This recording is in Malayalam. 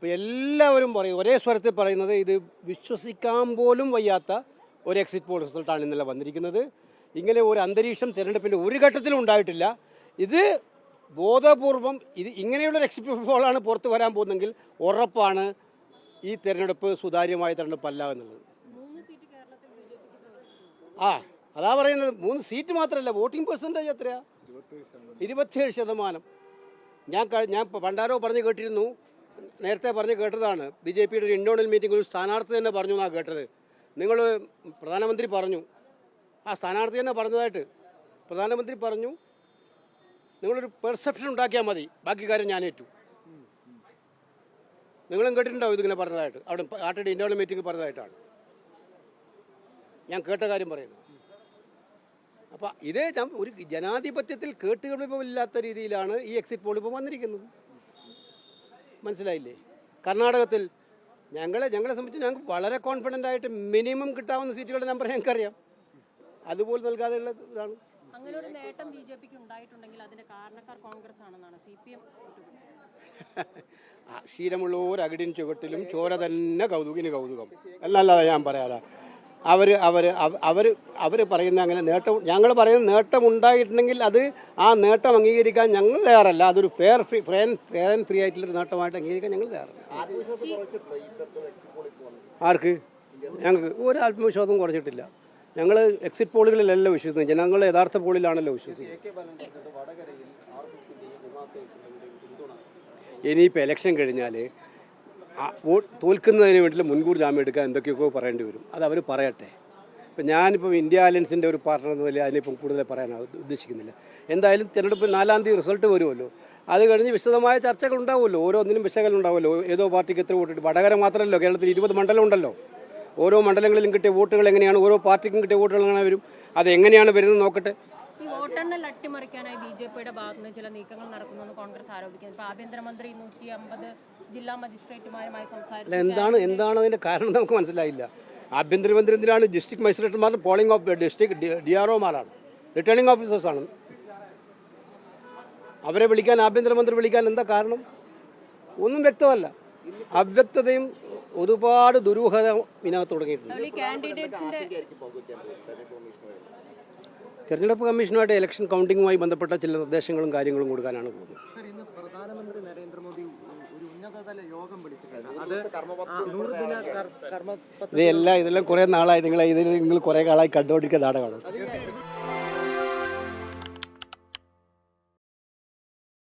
അപ്പോൾ എല്ലാവരും പറയും ഒരേ സ്വരത്തിൽ പറയുന്നത് ഇത് വിശ്വസിക്കാൻ പോലും വയ്യാത്ത ഒരു എക്സിറ്റ് പോൾ റിസൾട്ടാണ് ഇന്നലെ വന്നിരിക്കുന്നത്. ഇങ്ങനെ ഒരു അന്തരീക്ഷം തിരഞ്ഞെടുപ്പിന്റെ ഒരു ഘട്ടത്തിലും ഉണ്ടായിട്ടില്ല. ഇത് ബോധപൂർവം ഇത് ഇങ്ങനെയുള്ളൊരു എക്സിറ്റ് പോളാണ് പുറത്ത് വരാൻ പോകുന്നതെങ്കിൽ ഉറപ്പാണ് ഈ തിരഞ്ഞെടുപ്പ് സുതാര്യമായ തിരഞ്ഞെടുപ്പല്ല എന്നുള്ളത്. ആ അതാ പറയുന്നത്. മൂന്ന് സീറ്റ് മാത്രമല്ല വോട്ടിംഗ് പെർസെന്റേജ് എത്രയാ? ഇരുപത്തിയേഴ് ശതമാനം. ഞാൻ ഞാൻ പണ്ടാരോ പറഞ്ഞു കേട്ടിരുന്നു നേരത്തെ പറഞ്ഞ് കേട്ടതാണ്. ബി ജെ പിയുടെ ഒരു ഇൻഡോണൽ മീറ്റിംഗ് ഒരു സ്ഥാനാർത്ഥി തന്നെ പറഞ്ഞു എന്നാണ് കേട്ടത്. നിങ്ങൾ പ്രധാനമന്ത്രി പറഞ്ഞു. ആ സ്ഥാനാർത്ഥി തന്നെ പറഞ്ഞതായിട്ട് പ്രധാനമന്ത്രി പറഞ്ഞു. നിങ്ങളൊരു പെർസെപ്ഷൻ ഉണ്ടാക്കിയാൽ മതി. ബാക്കി കാര്യം ഞാൻ ഏറ്റു. നിങ്ങളും കേട്ടിട്ടുണ്ടാവും ഇതിങ്ങനെ പറഞ്ഞതായിട്ട്. അവിടെ പാർട്ടിയുടെ ഇൻഡോണൽ മീറ്റിംഗ് പറഞ്ഞതായിട്ടാണ്. ഞാൻ കേട്ട കാര്യം പറയുന്നു. അപ്പം ഇതേ ഒരു ജനാധിപത്യത്തിൽ കേട്ടുകളില്ലാത്ത രീതിയിലാണ് ഈ എക്സിറ്റ് പോൾ ഇപ്പോൾ വന്നിരിക്കുന്നത്. മനസ്സിലായില്ലേ? കർണാടകത്തിൽ ഞങ്ങളെ ഞങ്ങളെ സംബന്ധിച്ച് ഞങ്ങൾക്ക് വളരെ കോൺഫിഡന്റ് ആയിട്ട് മിനിമം കിട്ടാവുന്ന സീറ്റുകളുടെ നമ്പർ ഞങ്ങൾക്കറിയാം. അതുപോലെ നൽകാതെയുള്ള ഇതാണ്. അങ്ങനെ ഒരു നേട്ടം ബി ജെ പിക്ക് ഉണ്ടായിട്ടുണ്ടെങ്കിൽ അതിന്റെ കാരണക്കാർ കോൺഗ്രസ് ആണെന്നാണ് സി പി എം ആ, ക്ഷീരമുള്ളവർ അകിടിൻ ചുവട്ടിലും ചോര തന്നെ കൗതുകിന് കൗതുകം. എന്നല്ലാതെ ഞാൻ പറയാല അവർ അവർ അവർ അവർ പറയുന്ന അങ്ങനെ നേട്ടം ഞങ്ങൾ പറയുന്ന നേട്ടം ഉണ്ടായിട്ടുണ്ടെങ്കിൽ അത് ആ നേട്ടം അംഗീകരിക്കാൻ ഞങ്ങൾ തയ്യാറല്ല. അതൊരു fair free fair fair and free ആയിട്ടുള്ളൊരു നേട്ടമായിട്ട് അംഗീകരിക്കാൻ ഞങ്ങൾ തയ്യാറല്ല. ആർക്ക്? ഞങ്ങൾക്ക് ഒരു ആത്മവിശ്വാസം കുറച്ചിട്ടില്ല ഞങ്ങൾ എക്സിറ്റ് പോളുകളിലല്ല വിശ്വസിക്കുന്നത്. ജനങ്ങൾ യഥാർത്ഥ പോളിലാണല്ലോ വിശ്വസിക്കുന്നത്. ഇനിയിപ്പോൾ ഇലക്ഷൻ കഴിഞ്ഞാൽ തോൽക്കുന്നതിന് വേണ്ടി മുൻകൂർ ജാമ്യം എടുക്കാൻ എന്തൊക്കെയൊക്കെ പറയേണ്ടി വരും. അത് അവർ പറയട്ടെ. ഇപ്പം ഞാനിപ്പം ഇന്ത്യ അലയൻസിന്റെ ഒരു പാർട്ണർ എന്ന നിലയിൽ അതിനിപ്പം കൂടുതൽ പറയാൻ ഉദ്ദേശിക്കുന്നില്ല. എന്തായാലും തിരഞ്ഞെടുപ്പ് നാലാം തീയതി റിസൾട്ട് വരുമല്ലോ. അത് കഴിഞ്ഞ് വിശദമായ ചർച്ചകൾ ഉണ്ടാവുമല്ലോ. ഓരോന്നിനും വിശകലനം ഉണ്ടാവുമല്ലോ. ഏതോ പാർട്ടിക്ക് എത്ര വോട്ട് വടകര മാത്രമല്ലോ കേരളത്തിൽ ഇരുപത് മണ്ഡലം ഉണ്ടല്ലോ. ഓരോ മണ്ഡലങ്ങളിലും കിട്ടിയ വോട്ടുകൾ എങ്ങനെയാണ്? ഓരോ പാർട്ടിക്കും കിട്ടിയ വോട്ടുകൾ എങ്ങനെ വരും? അത് എങ്ങനെയാണ് വരുന്നത് നോക്കട്ടെ. വോട്ടെണ്ണൽ അട്ടിമറിക്കാനായി ബി ജെ പിയുടെ ഭാഗത്തുനിന്ന് ചില നീക്കങ്ങൾ നടക്കുന്നുവെന്ന് കോൺഗ്രസ് ആരോപിക്കുന്നു. ഇപ്പൊ ആഭ്യന്തരമന്ത്രി നൂറ്റി അമ്പത് ജില്ലാ മജിസ്ട്രേറ്റുമാരുമായി സംസാരിച്ചു എന്താണ് എന്താണ് അതിന്റെ കാരണം നമുക്ക് മനസ്സിലായില്ല. ആഭ്യന്തരമന്ത്രി എന്തിനാണ് district മജിസ്ട്രേറ്റുമാർ polling of district D R ഒമാരാണ് returning ഓഫീസേഴ്സാണ് അവരെ വിളിക്കാൻ ആഭ്യന്തരമന്ത്രി വിളിക്കാൻ എന്താ കാരണം? ഒന്നും വ്യക്തമല്ല. അവ്യക്തതയും ഒരുപാട് ദുരൂഹത ഇതിനകത്ത് തുടങ്ങിയിട്ടുണ്ട്. തെരഞ്ഞെടുപ്പ് കമ്മീഷനുമായിട്ട് ഇലക്ഷൻ കൗണ്ടിങ്ങുമായി ബന്ധപ്പെട്ട ചില നിർദ്ദേശങ്ങളും കാര്യങ്ങളും കൊടുക്കാനാണ് പോകുന്നത്. പ്രധാനമന്ത്രി നരേന്ദ്രമോദി ഒരു ഉന്നതതല യോഗം വിളിച്ചിട്ടുണ്ട്. ഇതെല്ലാം ഇതെല്ലാം കുറേ നാളായി നിങ്ങൾ ഇതിൽ നിങ്ങൾ കുറേ കാലമായി കണ്ടുകൊണ്ടിരിക്കുന്ന നാടകമാണ്.